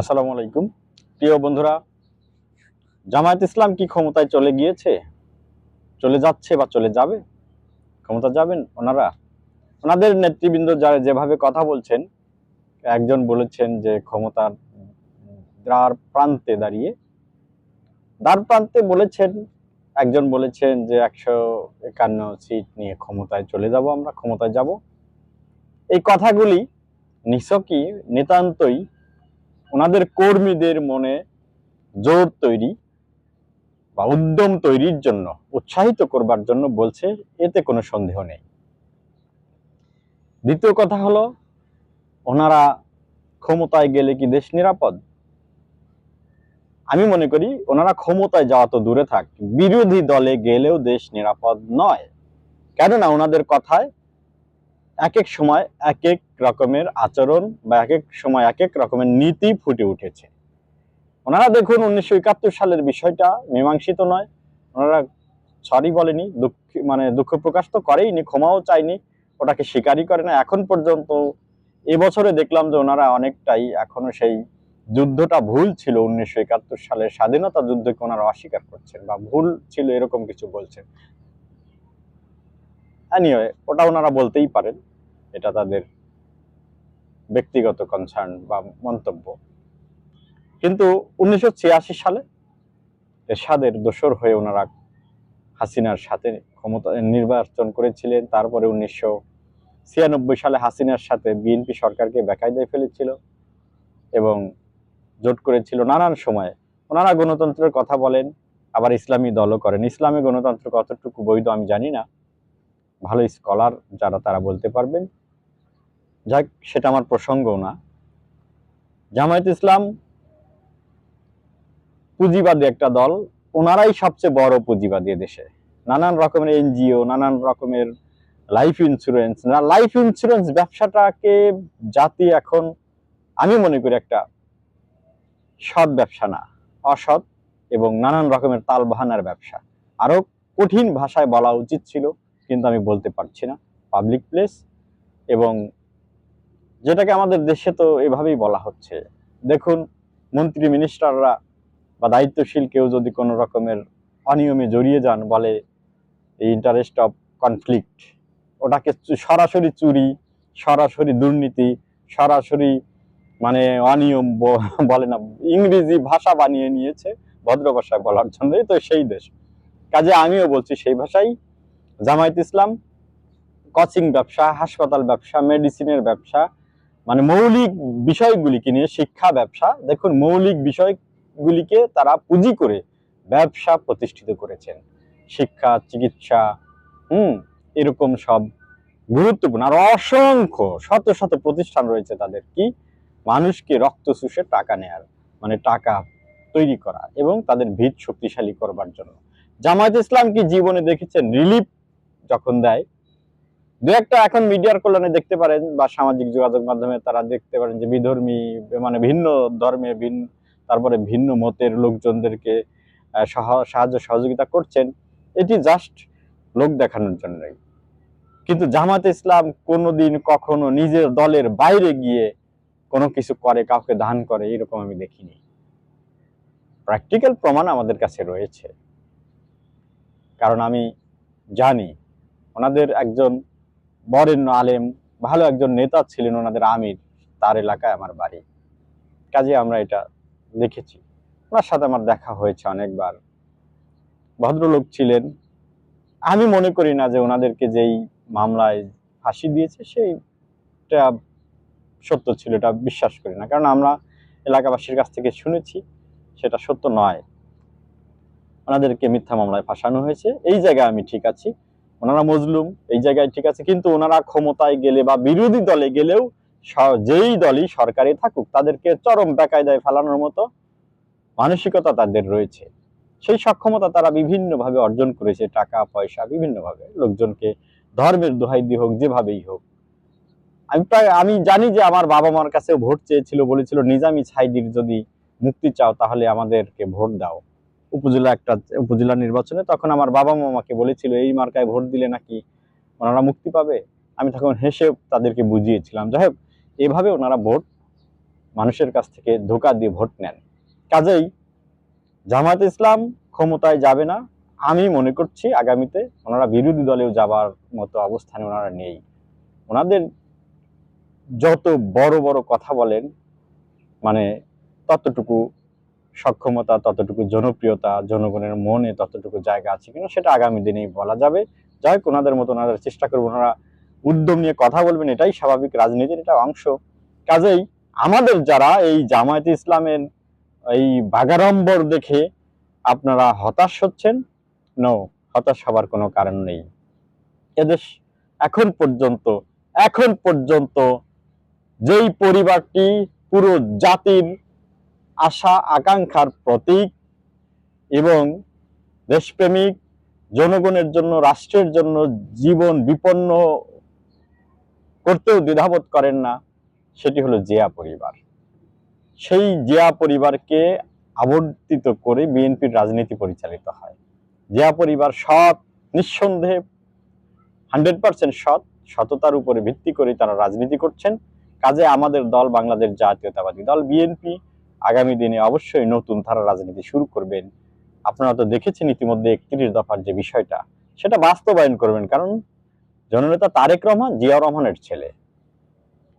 আসসালামু আলাইকুম। প্রিয় বন্ধুরা, জামায়াত ইসলাম কি ক্ষমতায় চলে গিয়েছে? চলে যাচ্ছে বা চলে যাবে? ক্ষমতা যাবেন ওনারা? ওনাদের নেতৃবৃন্দ যারা যেভাবে কথা বলছেন, একজন বলেছেন যে ক্ষমতার দ্বার প্রান্তে দাঁড়িয়ে। দ্বার প্রান্তে বলেছেন, একজন বলেছেন যে একশো একান্ন সিট নিয়ে ক্ষমতায় চলে যাব আমরা, ক্ষমতায় যাব। এই কথাগুলি নিছকই, নিতান্তই ওনাদের কর্মীদের মনে জোর তৈরি বা উদ্যম তৈরির জন্য, উৎসাহিত করবার জন্য বলছে, এতে কোনো সন্দেহ নেই। দ্বিতীয় কথা হলো, ওনারা ক্ষমতায় গেলে কি দেশ নিরাপদ? আমি মনে করি ওনারা ক্ষমতায় যাওয়া তো দূরে থাক, বিরোধী দলে গেলেও দেশ নিরাপদ নয়। কেননা ওনাদের কথায় এক এক সময় এক এক রকমের আচরণ বা এক এক সময় এক এক রকমের নীতি ফুটে উঠেছে। ওনারা দেখুন উনিশশো একাত্তর সালের বিষয়টা মীমাংসিত নয়। ওনারা সরি বলেনি, দুঃখ মানে দুঃখ প্রকাশ তো করেইনি, ক্ষমাও চায়নি, ওটাকে স্বীকারই করে না। এখন পর্যন্ত এবছরে দেখলাম যে ওনারা অনেকটাই এখনও সেই যুদ্ধটা ভুল ছিল উনিশশো একাত্তর সালের স্বাধীনতা যুদ্ধকে ওনারা অস্বীকার করছেন বা ভুল ছিল এরকম কিছু বলছেন। এনিওয়ে ওটা ওনারা বলতেই পারেন। এটা তাদের ব্যক্তিগত কনসার্ন বা মন্তব্য। কিন্তু উনিশশো ছিয়াশি সালে এরশাদের দোসর হয়ে ওনারা হাসিনার সাথে ক্ষমতা নির্বাচন করেছিলেন। তারপরে উনিশশো ছিয়ানব্বই সালে হাসিনার সাথে বিএনপি সরকারকে বেকায়দায় ফেলেছিল এবং জোট করেছিল নানান সময়ে। ওনারা গণতন্ত্রের কথা বলেন, আবার ইসলামী দলও করেন। ইসলামী গণতন্ত্র কতটুকু বৈধ আমি জানি না। ভালো স্কলার যারা তারা বলতে পারবেন। যাক, সেটা আমার প্রসঙ্গও না। জামায়াত ইসলাম পুঁজিবাদী একটা দল, ওনারাই সবচেয়ে বড় পুঁজিবাদী দেশে। নানান রকমের এনজিও, নানান রকমের লাইফ ইন্স্যুরেন্স না লাইফ ইন্স্যুরেন্স ব্যবসাটাকে জাতি এখন, আমি মনে করি একটা সৎ ব্যবসা না, অসৎ এবং নানান রকমের তালবাহানার ব্যবসা। আরও কঠিন ভাষায় বলা উচিত ছিল। কিন্তু আমি বলতে পারছি না। পাবলিক প্লেস এবং যেটাকে আমাদের দেশে তো এভাবেই বলা হচ্ছে। দেখুন, মন্ত্রী মিনিস্টাররা বা দায়িত্বশীল কেউ যদি কোনো রকমের অনিয়মে জড়িয়ে যান, বলে এই ইন্টারেস্ট অফ কনফ্লিক্ট ওটাকে সরাসরি চুরি, সরাসরি দুর্নীতি, সরাসরি মানে অনিয়ম বলে না, ইংরেজি ভাষা বানিয়ে নিয়েছে, ভদ্র ভাষায় বলার জন্যই তো সেই দেশ। কাজে আমিও বলছি সেই ভাষাই জামায়াত ইসলাম, কোচিং ব্যবসা, হাসপাতাল ব্যবসা, মেডিসিনের ব্যবসা মানে মৌলিক বিষয়গুলিকে নিয়ে শিক্ষা ব্যবসা, দেখুন মৌলিক বিষয়গুলিকে তারা পুঁজি করে ব্যবসা প্রতিষ্ঠিত করেছেন। শিক্ষা, চিকিৎসা, হুম, এরকম সব গুরুত্বপূর্ণ। আর অসংখ্য, শত শত প্রতিষ্ঠান রয়েছে তাদের কি? মানুষকে রক্ত শুষে টাকা নেয়ার মানে টাকা তৈরি করা এবং তাদের ভিত শক্তিশালী করবার জন্য। জামায়াত ইসলাম কি জীবনে দেখেছেন? রিলিফ যখন দেয়। দু একটা এখন মিডিয়ার কল্যাণে দেখতে পারেন বা সামাজিক যোগাযোগ মাধ্যমে তারা দেখতে পারেন যে বিধর্মী মানে ভিন্ন ধর্মে ভিন্ন তারপরে ভিন্ন মতের লোকজনদেরকে সহ- সাহায্য সহযোগিতা করছেন। এটি জাস্ট লোক দেখানোর জন্যই। কিন্তু জামাত ইসলাম কোনোদিন কখনো নিজের দলের বাইরে গিয়ে কোনো কিছু করে, কাউকে দান করে, এরকম আমি দেখিনি। প্র্যাকটিক্যাল প্রমাণ আমাদের কাছে রয়েছে। কারণ আমি জানি ওনাদের একজন বরেণ্য আলেম, ভালো একজন নেতা ছিলেন ওনাদের আমির, তার এলাকায় আমার বাড়ি। কাজে আমরা এটা দেখেছি। ওনার সাথে আমার দেখা হয়েছে অনেকবার। ভদ্রলোক ছিলেন। আমি মনে করি না যে ওনাদেরকে যেই মামলায় ফাঁসি দিয়েছে, সেইটা সত্য ছিল, এটা বিশ্বাস করি না। কারণ আমরা এলাকাবাসীর কাছ থেকে শুনেছি, সেটা সত্য নয়। ওনাদেরকে মিথ্যা মামলায় ফাঁসানো হয়েছে। এই জায়গায় আমি ঠিক আছি। ওনারা মজলুম, এই জায়গায় ঠিক আছে, কিন্তু ওনারা ক্ষমতায় গেলে বা বিরোধী দলে গেলেও যেই দলই সরকারে থাকুক, তাদেরকে চরম বেকায়দায় ফেলানোর মতো মানসিকতা তাদের রয়েছে। সেই সক্ষমতা তারা বিভিন্নভাবে অর্জন করেছে, টাকা, পয়সা, বিভিন্নভাবে। লোকজনকে ধর্মের দোহাই দিয়ে হোক, যেভাবেই হোক। আমি প্রায়, আমি জানি যে আমার বাবা মার কাছে ভোট চেয়েছিল, বলেছিল, নিজামি ছাইদির যদি মুক্তি চাও, তাহলে আমাদেরকে ভোট দাও। উপজেলা একটা উপজেলা নির্বাচনে তখন আমার বাবা মা আমাকে বলেছিল, এই মার্কায় ভোট দিলে নাকি ওনারা মুক্তি পাবে? আমি তখন হেসে তাদেরকে বুঝিয়েছিলাম। যাই হোক, এভাবে ওনারা ভোট মানুষের কাছ থেকে ধোকা দিয়ে ভোট নেন। কাজেই জামাত ইসলাম ক্ষমতায় যাবে না। আমি মনে করছি আগামীতে ওনারা বিরোধী দলেও যাবার মতো অবস্থানে ওনারা নেই। ওনাদের যত বড় বড় কথা বলেন মানে ততটুকু সক্ষমতা, ততটুকু জনপ্রিয়তা, জনগণের মনে ততটুকু জায়গা আছে কিনা সেটা আগামী দিনেই বলা যাবে। যাই হোক, ওনাদের মতো ওনাদের চেষ্টা করব ওনারা উদ্যম নিয়ে কথা বলবেন, এটাই স্বাভাবিক রাজনীতির এটা অংশ। কাজেই আমাদের যারা এই জামায়াত ইসলামের এই বাগাড়ম্বর দেখে আপনারা হতাশ হচ্ছেন নো হতাশ হবার কোনো কারণ নেই। এদেশ এখন পর্যন্ত এখন পর্যন্ত যেই পরিবারটি পুরো জাতির আশা আকাঙ্ক্ষার প্রতীক এবং দেশপ্রেমিক জনগণের জন্য, রাষ্ট্রের জন্য জীবন বিপন্ন করতেও দ্বিধাবোধ করেন না, সেটি হলো জিয়া পরিবার। সেই জিয়া পরিবারকে আবর্তিত করে বিএনপির রাজনীতি পরিচালিত হয়। জিয়া পরিবার সৎ, নিঃসন্দেহে হান্ড্রেড পার্সেন্ট সৎ, সততার উপরে ভিত্তি করে তারা রাজনীতি করছেন। কাজে আমাদের দল বাংলাদেশ জাতীয়তাবাদী দল, বিএনপি আগামী দিনে অবশ্যই নতুন ধারা রাজনীতি শুরু করবেন। আপনারা তো দেখেছেন ইতিমধ্যে একত্রিশ দফার যে বিষয়টা, সেটা বাস্তবায়ন করবেন কারণ জননেতা তারেক রহমান জিয়া রহমানের ছেলে,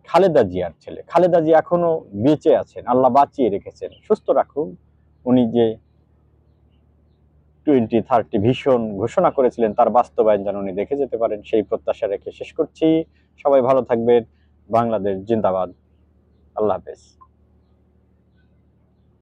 খালেদা জিয়ার ছেলে। খালেদা জিয়া এখনও বেঁচে আছেন, আল্লাহ বাঁচিয়ে রেখেছেন। সুস্থ রাখুন। উনি যে টোয়েন্টি থার্টি ভীষণ ঘোষণা করেছিলেন, তার বাস্তবায়ন যেন উনি দেখে যেতে পারেন, সেই প্রত্যাশা রেখে শেষ করছি। সবাই ভালো থাকবেন। বাংলাদেশ জিন্দাবাদ। আল্লাহ হাফেজ।